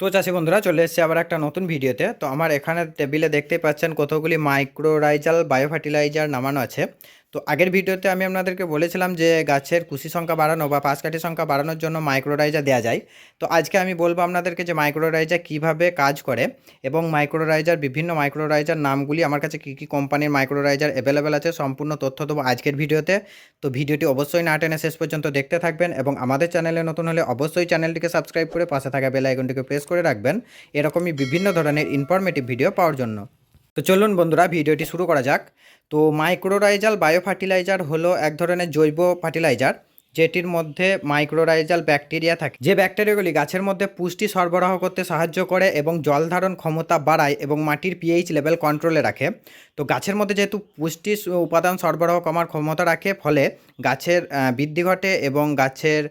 তো চাষি বন্ধুরা, চলে এসেছে আবার একটা নতুন ভিডিওতে। তো আমার এখানে টেবিলে দেখতে পাচ্ছেন কতগুলি মাইক্রোরাইজাল বায়ো ফার্টিলাইজার নামানো আছে। তো আগের ভিডিওতে আমি আপনাদেরকে বলেছিলাম যে গাছের কুশি সংখ্যা বাড়ানো বা পাশকাঠি সংখ্যা বাড়ানোর জন্য মাইক্রোরাইজার দেওয়া যায়। তো আজকে আমি বলব আপনাদেরকে যে মাইক্রোরাইজার কীভাবে কাজ করে এবং মাইক্রোরাইজার বিভিন্ন মাইক্রোরাইজার নামগুলি আমার কাছে কী কী কোম্পানির মাইক্রোরাইজার অ্যাভেলেবেল আছে সম্পূর্ণ তথ্য দেবো আজকের ভিডিওতে। তো ভিডিওটি অবশ্যই না টেনে শেষ পর্যন্ত দেখতে থাকবেন এবং আমাদের চ্যানেলে নতুন হলে অবশ্যই চ্যানেলটিকে সাবস্ক্রাইব করে পাশে থাকা বেল আইকনটিকে প্রেস করে রাখবেন। এরকমই বিভিন্ন ধরনের ইনফরমেটিভ ভিডিও পাওয়ার জন্য। তো চলুন বন্ধুরা, ভিডিওটি শুরু করা যাক। তো মাইক্রোরাইজাল বায়ো ফার্টিলাইজার হলো এক ধরনের জৈব ফার্টিলাইজার যেটির মধ্যে মাইক্রোরাইজাল ব্যাকটেরিয়া থাকে। যে ব্যাকটেরিয়াগুলি গাছের মধ্যে পুষ্টি সরবরাহ করতে সাহায্য করে এবং জল ধারণ ক্ষমতা বাড়ায় এবং মাটির পিএইচ লেভেল কন্ট্রোলে রাখে। তো গাছের মধ্যে যেহেতু পুষ্টি উপাদান সরবরাহ কমার ক্ষমতা রাখে, ফলে গাছের বৃদ্ধি ঘটে এবং গাছের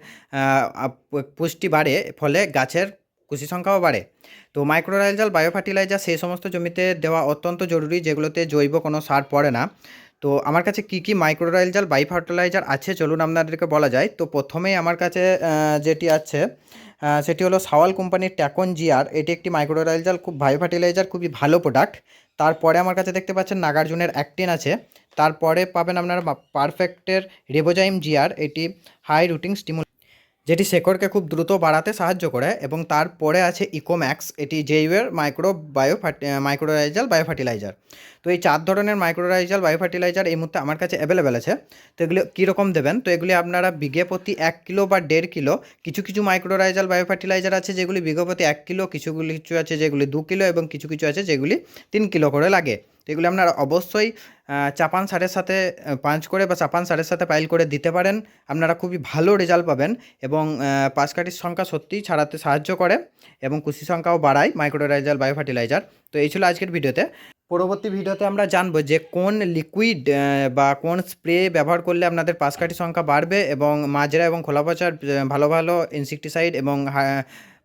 পুষ্টি বাড়ে, ফলে গাছের কুশি সংখ্যাও বাড়ে। তো মাইক্রোরাইজাল বায়ো ফার্টিলাইজার সেই সমস্ত জমিতে দেওয়া অত্যন্ত জরুরি, যেগুলোতে জৈব কোনো সার পড়ে না। তো আমার কাছে কী কী মাইক্রোরাইজাল বাই ফার্টিলাইজার আছে চলুন আপনাদেরকে বলা যায়। তো প্রথমেই আমার কাছে যেটি আছে সেটি হলো সাওয়াল কোম্পানির ট্যাকন জিআর। এটি একটি মাইক্রোরাইজাল খুব বায়ো ফার্টিলাইজার খুবই ভালো প্রোডাক্ট তারপরে আমার কাছে দেখতে পাচ্ছেন নাগার্জুনের অ্যাক্টিন আছে। তারপরে পাবেন আপনারা পারফেক্টের রেবোজাইম জিআর। এটি হাই রুটিং স্টিমুল যেটি শেকড়কে খুব দ্রুত বাড়াতে সাহায্য করে এবং তারপরে আছে ইকোম্যাক্স এটি জৈবের micro bio mycorrhizal bio fertilizer তো এই চার ধরনের মাইক্রোরাইজাল বায়ো ফার্টিলাইজার এই মুহূর্তে আমার কাছে অ্যাভেলেবেল আছে। তো এগুলি কীরকম দেবেন? তো এগুলি আপনারা বিঘে প্রতি এক কিলো বা দেড় কিলো কিছু কিছু মাইক্রোরাইজাল বায়ো ফার্টিলাইজার আছে যেগুলি বিঘে প্রতি এক কিলো কিছুগুলি কিছু আছে যেগুলি দু কিলো এবং কিছু কিছু আছে যেগুলি তিন কিলো করে লাগে। তো এগুলি আপনারা অবশ্যই চাপান সারের সাথে পাঁচ করে বা চাপান সারের সাথে পাইল করে দিতে পারেন। আপনারা খুবই ভালো রেজাল্ট পাবেন এবং আহ, পাশকাঠির সংখ্যা সত্যিই ছাড়াতে সাহায্য করে এবং কুশি সংখ্যাও বাড়ায় মাইক্রোরাইজাল বায়ো ফার্টিলাইজার তো এই ছিল আজকের ভিডিওতে। পরবর্তী ভিডিওতে আমরা জানব যে কোন লিকুইড বা কোন স্প্রে ব্যবহার করলে আপনাদের পাশকাঠি সংখ্যা বাড়বে এবং মাজরা এবং খোলা পচার ভালো ভালো ইনসেকটিসাইড এবং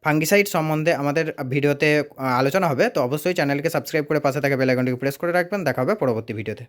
ফাঙ্গিসাইড সম্বন্ধে আমাদের ভিডিওতে আলোচনা হবে, তো অবশ্যই চ্যানেলকে সাবস্ক্রাইব করে পাশে থাকা বেলাইকনটিকে প্রেস করে রাখবেন। দেখা হবে পরবর্তী ভিডিওতে।